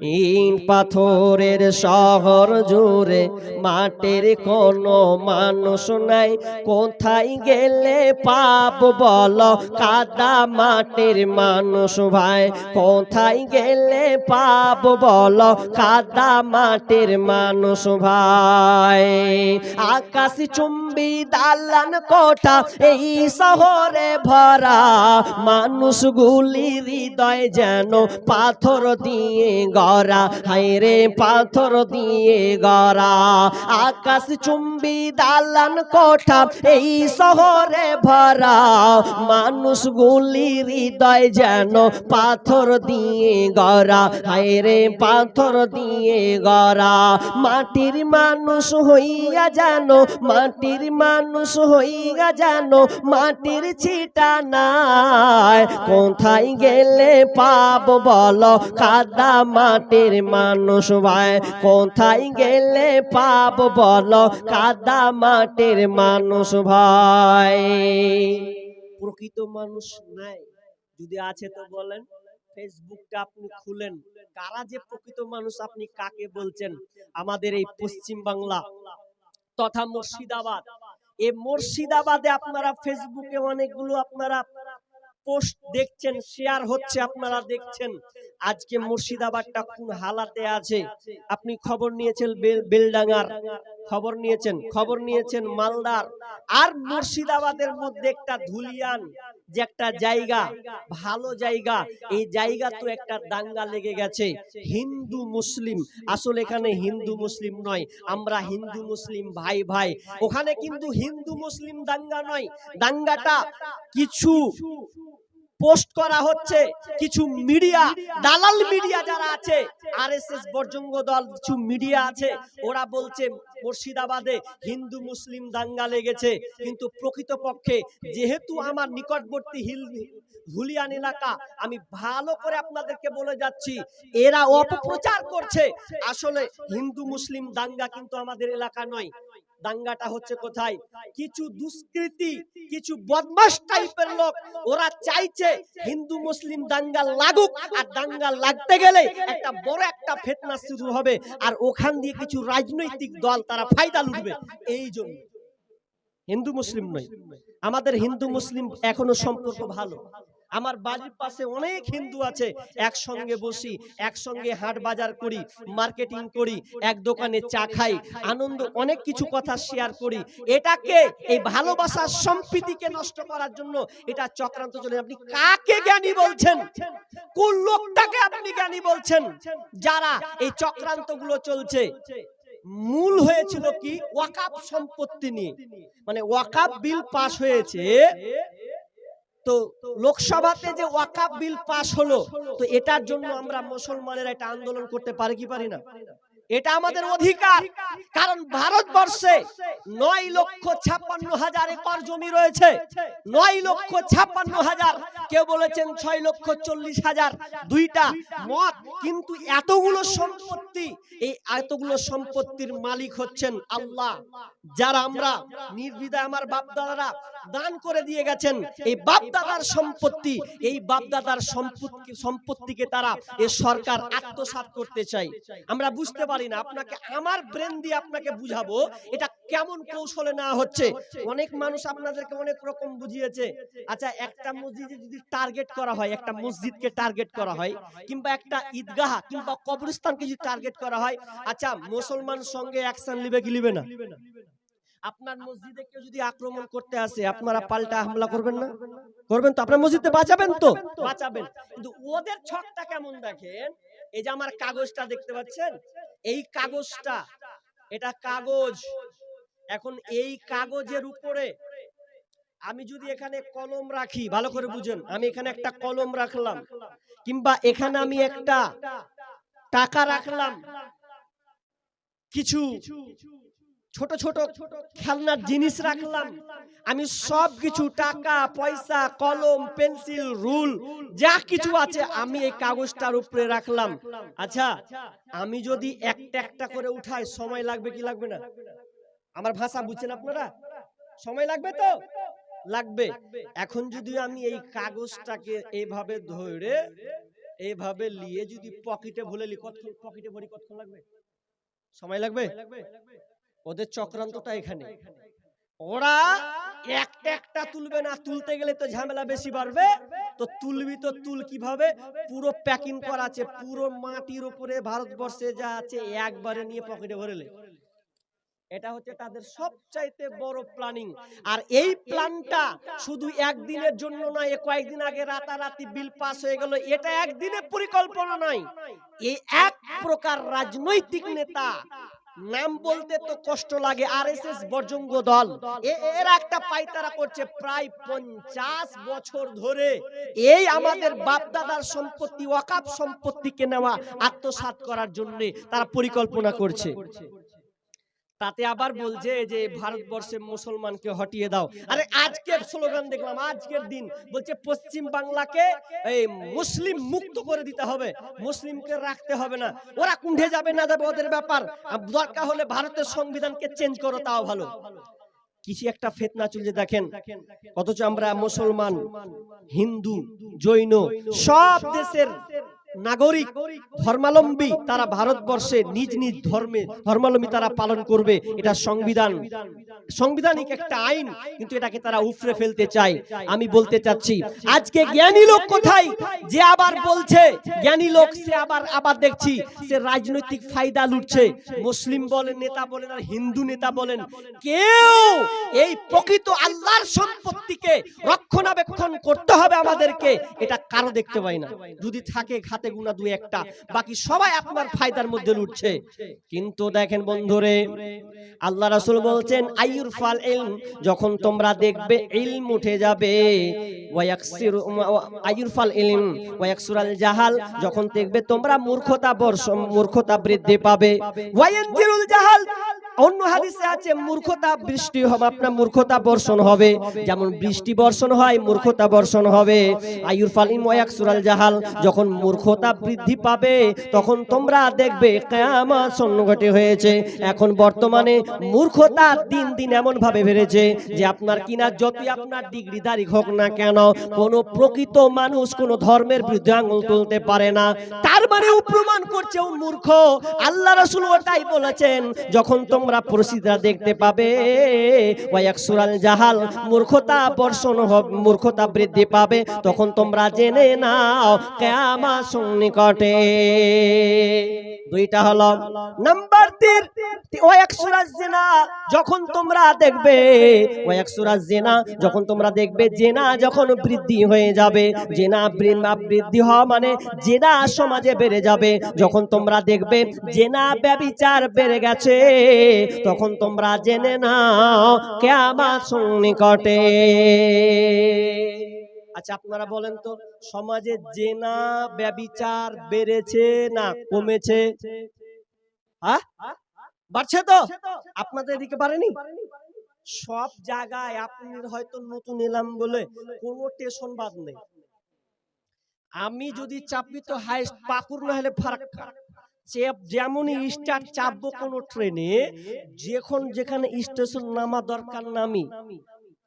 ইট পাথরের শহর জুড়ে মাটির কোনো মানুষ নাই। কোথায় গেলে পাপ বল? কাদা মাটির মানুষ ভাই। কোথায় গেলে পাপ বল? কাদা মাটির মানুষ ভাই। আকাশ চুম্বি দালান কোঠা এই শহরে ভরা। মানুষগুলি হৃদয় যেন পাথর দিয়ে গড়া, হায়রে পাথর দিয়ে গড়া। আকাশ চুম্বি দালান কোঠা, এই শহরে ভরা। মানুষ মানুষগুলি হৃদয় যেন পাথর দিয়ে গড়া, হায়রে পাথর দিয়ে গড়া। মাটির মানুষ হইয়া যেন, মাটির মানুষ হইয়া যেন মাটির ছিটা নাই কোথায় গেলে পাব বল, কাদা মাটির মানুষ ভাই, কোথায় গেলে পাব বল? কাদা মাটির মানুষ ভাই। প্রকৃত মানুষ নাই, যদি আছে তো বলেন। ফেসবুকটা আপনি খুলেন। কারা যে প্রকৃত মানুষ আপনি কাকে বলছেন? আমাদের এই পশ্চিম বাংলা তথা মুর্শিদাবাদ। এই মুর্শিদাবাদে আপনারা, ফেসবুকে অনেকগুলো আপনারা পোস্ট দেখছেন, শেয়ার হচ্ছে, আপনারা দেখছেন। আজকে মুর্শিদাবাদটা কোন হালাতে আছে? আপনি খবর নিয়েছেন বেল- বেলডাঙ্গার? খবর নিয়েছেন? খবর নিয়েছেন মালদার। আর মুর্শিদাবাদের মধ্যে একটা ধুলিয়ান। যে একটা জায়গা ভালো জায়গা এই জায়গা তো একটা দাঙ্গা লেগে গেছে। হিন্দু মুসলিম আসলে এখানে হিন্দু মুসলিম নয় আমরা হিন্দু মুসলিম ভাই ভাই। ওখানে কিন্তু হিন্দু মুসলিম দাঙ্গা নয় দাঙ্গাটা কিছু পোস্ট করা হচ্ছে কিছু মিডিয়া, দালাল মিডিয়া যারা আছে, আরএসএস বর্জঙ্গ দল কিছু মিডিয়া আছে, ওরা বলছে মুর্শিদাবাদে হিন্দু, মুসলিম দাঙ্গা লেগেছে। কিন্তু প্রকৃতপক্ষে যেহেতু আমার নিকটবর্তী হিল হুলিয়ান এলাকা, আমি ভালো করে আপনাদেরকে বলে যাচ্ছি, এরা অপপ্রচার করছে। আসলে হিন্দু, মুসলিম দাঙ্গা কিন্তু আমাদের এলাকা নয়। দাঙ্গাটা হচ্ছে কোথায়? কিছু দুষ্কৃতি, কিছু বদমাস টাইপের লোক, ওরা চাইছে হিন্দু, মুসলিম দাঙ্গা লাগুক, আর দাঙ্গা লাগতে গেলে একটা বড় একটা ফেতনা শুরু হবে, আর ওখান দিয়ে কিছু রাজনৈতিক দল, তারা ফায়দা লুটবে। এই জন্য। হিন্দু, মুসলিম নয়। আমাদের হিন্দু, মুসলিম এখনও সম্পর্ক ভালো। আমার বাড়ির পাশে অনেক হিন্দু আছে, একসঙ্গে বসি, একসঙ্গে হাট বাজার করি, মার্কেটিং করি, এক দোকানে চা খাই, আনন্দ, অনেক কিছু কথা শেয়ার করি। এটাকে, এই ভালোবাসার সম্প্রীতিকে নষ্ট করার জন্য এটা চক্রান্ত চলে। আপনি কাকে জ্ঞানী বলছেন? কোন লোকটাকে আপনি জ্ঞানী বলছেন? যারা এই চক্রান্তগুলো চলছে। মূল হয়েছিল কি? ওয়াকাপ সম্পত্তি নিয়ে। মানে ওয়াকাপ বিল পাশ হয়েছে তো লোকসভাতে যে ওয়াকাব বিল পাশ হলো, তো এটার জন্য আমরা মুসলমানেরা এটা আন্দোলন করতে পারি কি পারি না? এটা আমাদের অধিকার। কারণ ভারতবর্ষে নয় লক্ষ ছাপ্পান্ন হাজার একর জমি রয়েছে। নয় লক্ষ ছাপ্পান্ন হাজার। কেউ বলেছেন ছয় লক্ষ চল্লিশ হাজার। দুইটা মত। কিন্তু এতগুলো সম্পত্তি এই এতগুলো সম্পত্তির মালিক হচ্ছেন আল্লাহ। যারা আমরা নির্বিধায় আমার বাপ দাদারা দান করে দিয়ে গেছেন এই বাপদাদার সম্পত্তি এই বাপদাদার সম্পত্তি সম্পত্তিকে তারা এ সরকার আত্মসাৎ করতে চাই আমরা বুঝতে পারি না। আপনাকে আমার ব্রেন দিয়ে আপনাকে বুঝাবো এটা কেমন কৌশলে নেওয়া হচ্ছে। অনেক মানুষ আপনাদেরকে অনেক রকম বুঝিয়েছে। আচ্ছা একটা মসজিদে যদি টার্গেট করা হয়, একটা মসজিদকে টার্গেট করা হয়, কিংবা একটা ঈদগাহ কিংবা কবরস্থানকে যদি টার্গেট করা হয় আচ্ছা মুসলমান সঙ্গে অ্যাকশন নিবে কি নিবে না? আপনার মসজিদে কেউ যদি আক্রমণ করতে আসে, আপনারা পাল্টা হামলা করবেন না? করবেন তো? আপনার মসজিদে বাঁচাবেন তো? বাঁচাবেন। কিন্তু ওদের ছকটা কেমন দেখেন? এই যে আমার কাগজটা দেখতে পাচ্ছেন? এই কাগজটা এটা কাগজ। এখন এই কাগজের উপরে আমি যদি এখানে কলম রাখি ভালো করে বুঝেন আমি এখানে একটা কলম রাখলাম কিংবা এখানে আমি একটা টাকা রাখলাম। কিছু ছোট ছোট খেলনার জিনিস রাখলাম। আমি সব কিছু টাকা, পয়সা, কলম, পেন্সিল, রুল, যা কিছু আছে আমি এই কাগজটার উপরে রাখলাম। আচ্ছা আমি যদি একটা একটা করে উঠাই, সময় লাগবে কি লাগবে না? আমার ভাষা বুঝছেন আপনারা? সময় লাগবে তো? লাগবে। এখন যদি আমি এই কাগজটাকে এইভাবে ধরে এইভাবে নিয়ে যদি পকেটে ভুলে লি, কতক্ষণ, পকেটে ভরি কতক্ষণ লাগবে? সময় লাগবে? ওদের চক্রান্তটা এখানে। ওরা একটা একটা তুলবে না তুলতে গেলে তো ঝামেলা বেশি বাড়বে। তো তুলবি তো তুল কীভাবে? পুরো প্যাকিং করা আছে পুরো মাটির উপরে ভারতবর্ষে যা আছে একবারে নিয়ে পকেটে ভরেলে এটা হচ্ছে তাদের সবচাইতে বড় প্ল্যানিং আর এই প্ল্যানটা শুধু একদিনের জন্য নয় কয়েকদিন আগে রাতারাতি বিল পাস হয়ে গেল এটা একদিনের পরিকল্পনা নয়। এই এক প্রকার রাজনৈতিক নেতা নাম বলতে তো কষ্ট লাগে আর এস এস বর্জঙ্গ দল এর একটা পাইতারা করছে প্রায় পঞ্চাশ বছর ধরে। এই আমাদের বাপদাদার সম্পত্তি ওয়াকাপ সম্পত্তিকে নেওয়া আত্মসাৎ করার জন্য তারা পরিকল্পনা করছে। তাতে আবার বলছে যে ভারতবর্ষে মুসলমানকে হটিয়ে দাও। আরে আজকের স্লোগান দেখলাম আজকের দিন বলছে পশ্চিম বাংলাকে এই মুসলিম মুক্ত করে দিতে হবে। মুসলিমকে রাখতে হবে না। ওরা কুণ্ঠে যাবে না যাবে ওদের ব্যাপার। দরকার হলে ভারতের সংবিধানকে চেঞ্জ করো তাও ভালো। কিছু একটা ফেতনা চলছে দেখেন অথচ আমরা মুসলমান হিন্দু জৈন সব দেশের নাগরিক ধর্মাবলম্বী তারা ভারতবর্ষে নিজ নিজ ধর্মে ধর্মাবলম্বী তারা পালন করবে। এটা সংবিধান। সাংবিধানিক একটা আইন, কিন্তু এটাকে তারা উফরে ফেলতে চায়। আমি বলতে চাচ্ছি, আজকে জ্ঞানী লোক কোথায়? যে আবার বলছে, জ্ঞানী লোক, সে আবার আবার দেখছি, সে রাজনৈতিক ফায়দা লুটছে। মুসলিম বলেন, নেতা বলেন, আর হিন্দু নেতা বলেন, কেউ এই প্রকৃত আল্লাহর সম্পত্তিকে রক্ষণাবেক্ষণ করতে হবে আমাদেরকে। এটা কারও দেখতে পাই না। যদি থাকে খাতে গুণা দুই একটা। বাকি সবাই আপনার ফায়দার মধ্যে লুটছে। কিন্তু দেখেন বন্ধুরে আল্লাহ রাসূল বলছেন আইয়ুর ফাল ইলম যখন তোমরা দেখবে ইলম উঠে যাবে ওয়ায়াকসির আইয়ুর ফাল ইলম ওয়ায়াকসুরাল জাহাল যখন দেখবে তোমরা মূর্খতা বর্ষ মূর্খতা বৃদ্ধি পাবে ওয়ায়ানজিরুল জাহাল অন্য হাদিসে আছে, মূর্খতা বৃষ্টি হবে, আপনার মূর্খতা বর্ষণ হবে। যেমন বৃষ্টি বর্ষণ হয়, মূর্খতা বর্ষণ হবে। আয়ুর ফালিম ওয়াকসুরাল জাহাল, যখন মূর্খতা বৃদ্ধি পাবে, তখন তোমরা দেখবে কেয়ামত সন্নঘটে হয়েছে। এখন বর্তমানে মূর্খতা দিন দিন এমন ভাবে বেড়েছে যে আপনার কিনা যতই আপনার ডিগ্রিদারি হোক না কেন, কোনো প্রকৃত মানুষ কোনো ধর্মের বিরুদ্ধে আঙুল তুলতে পারে না। তার মানে প্রমাণ করছে ও মূর্খ। আল্লাহ রাসূল ওটাই বলেছেন, যখন তোমরা প্রসিদ্ধা দেখতে পাবে। ওয়াকসুরাল জাহাল মূর্খতা বর্ষণ মূর্খতা বৃদ্ধি পাবে। তখন তোমরা জেনে নাও কেয়ামা সন্নিকটে। দুইটা হলো, নাম্বার তিন ওয়াকসুরাজ জেনা, যখন তোমরা দেখবে ওয়াকসুরাজ জেনা, যখন তোমরা দেখবে, জেনা যখন বৃদ্ধি হয়ে যাবে। জেনা বৃদ্ধি হওয়া মানে জেনা সমাজে বেড়ে যাবে। যখন তোমরা দেখবে, জেনা ব্যবিচার বেড়ে গেছে। তখন তোমরা জেনে নাও কেমন সন্নিকটে। আচ্ছা আপনারা বলেন তো, সমাজে জেনা ব্যবিচার বেড়েছে না কমেছে? বাড়ছে তো? আপনাদের এদিকে বাড়েনি? সব জায়গায় আপনি হয়তো নতুন এলাম বলে কোনো স্টেশন বাদ নেই। আমি যদি চাপি তো হাইস্ট পাকুর না হলে ফারাক্কা। চেপ যেমনই স্টার্ট চাপবো কোনো ট্রেনে যখন যেখানে স্টেশন নামা দরকার নামি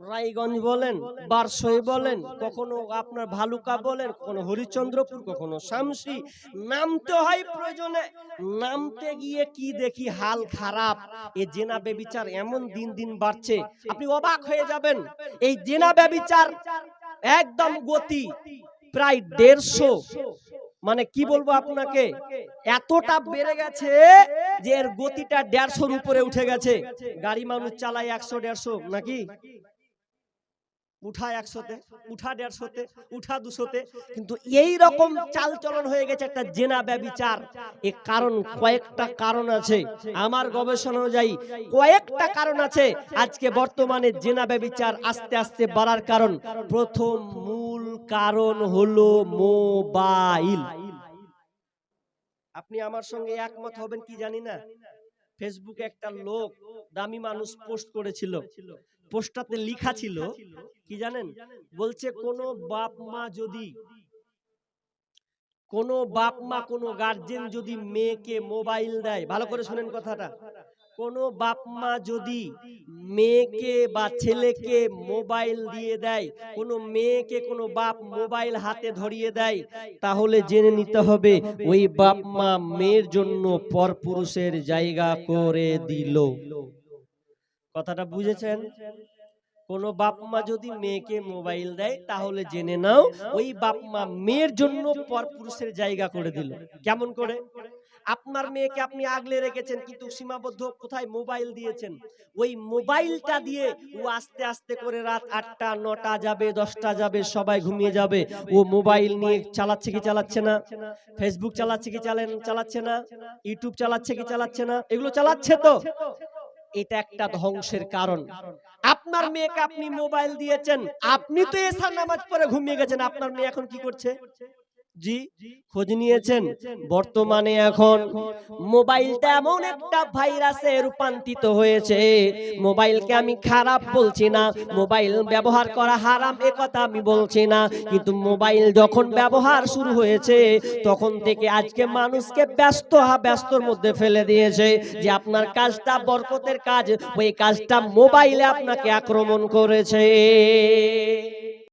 রায়গঞ্জ বলেন বারসই বলেন কখনো আপনার ভালুকা বলেন কখনো হরিচন্দ্রপুর কখনো শামসি নামতে হয় প্রয়োজনে নামতে গিয়ে কি দেখি হাল খারাপ। এ জেনা বেবিচার এমন দিন দিন বাড়ছে আপনি অবাক হয়ে যাবেন। এই জেনা বেবিচার একদম গতি প্রায় দেড়শো। মানে কি বলব আপনাকে? এতটা বেড়ে গেছে যে এর গতিটা দেড়শোর উপরে উঠে গেছে। গাড়ি মানুষ চালায় একশো দেড়শো নাকি? উঠা একশোতে, উঠা দেড়শোতে, উঠা দুশোতে। কিন্তু এই রকম চাল চলন হয়ে গেছে একটা জেনা ব্যবিচার। এ কারণ কয়েকটা কারণ আছে। আমার গবেষণা অনুযায়ী কয়েকটা কারণ আছে। আজকে বর্তমানে জেনা ব্যবিচার আস্তে আস্তে বাড়ার কারণ। প্রথম মূল কারণ হলো মোবাইল। আপনি আমার সঙ্গে একমত হবেন কি জানি না? ফেসবুকে একটা লোক দামি মানুষ পোস্ট করেছিল। পোস্টটাতে লিখা ছিল কি জানেন? বলছে কোন বাপ মা যদি কোন বাপ মা কোন গার্জেন যদি মেয়েকে মোবাইল দেয় ভালো করে শুনেন কথাটা। কোনো বাপ মা যদি মেয়েকে বা ছেলেকে মোবাইল দিয়ে দেয় কোনো মেয়েকে কোনো বাপ মোবাইল হাতে ধরিয়ে দেয় তাহলে জেনে নিতে হবে ওই বাপ মা মেয়ের জন্য পরপুরুষের জায়গা করে দিল। কথাটা বুঝেছেন? কোনো বাপ মা যদি মেয়েকে মোবাইল দেয় তাহলে জেনে নাও ওই বাপ মা মেয়ের জন্য পরপুরুষের জায়গা করে দিল। কেমন করে? আপনার মেয়েকে আপনি আগলে রেখেছেন কিন্তু সীমাবদ্ধ কোথায় মোবাইল দিয়েছেন? ওই মোবাইলটা দিয়ে ও আস্তে আস্তে করে রাত আটটা নটা যাবে দশটা যাবে সবাই ঘুমিয়ে যাবে। ও মোবাইল নিয়ে চালাচ্ছে কি চালাচ্ছে না? ফেসবুক চালাচ্ছে কি চালেন চালাচ্ছে না? ইউটিউব চালাচ্ছে কি চালাচ্ছে না? এগুলো চালাচ্ছে তো এটা একটা ধ্বংসের কারণ। আপনার মেয়েকে আপনি মোবাইল দিয়েছেন। আপনি তো এসার নামাজ পরে ঘুমিয়ে গেছেন। আপনার মেয়ে এখন কি করছে? জি খোঁজ নিয়েছেন। বর্তমানে এখন মোবাইলটা এমন একটা ভাইরাসে রূপান্তরিত হয়েছে। মোবাইলকে আমি খারাপ বলছি না। মোবাইল ব্যবহার করা হারাম এ কথা আমি বলছি না। কিন্তু মোবাইল যখন ব্যবহার শুরু হয়েছে তখন থেকে আজকে মানুষকে ব্যস্ত হা ব্যস্তর মধ্যে ফেলে দিয়েছে যে আপনার কাজটা বরকতের কাজ। ওই কাজটা মোবাইলে আপনাকে আক্রমণ করেছে।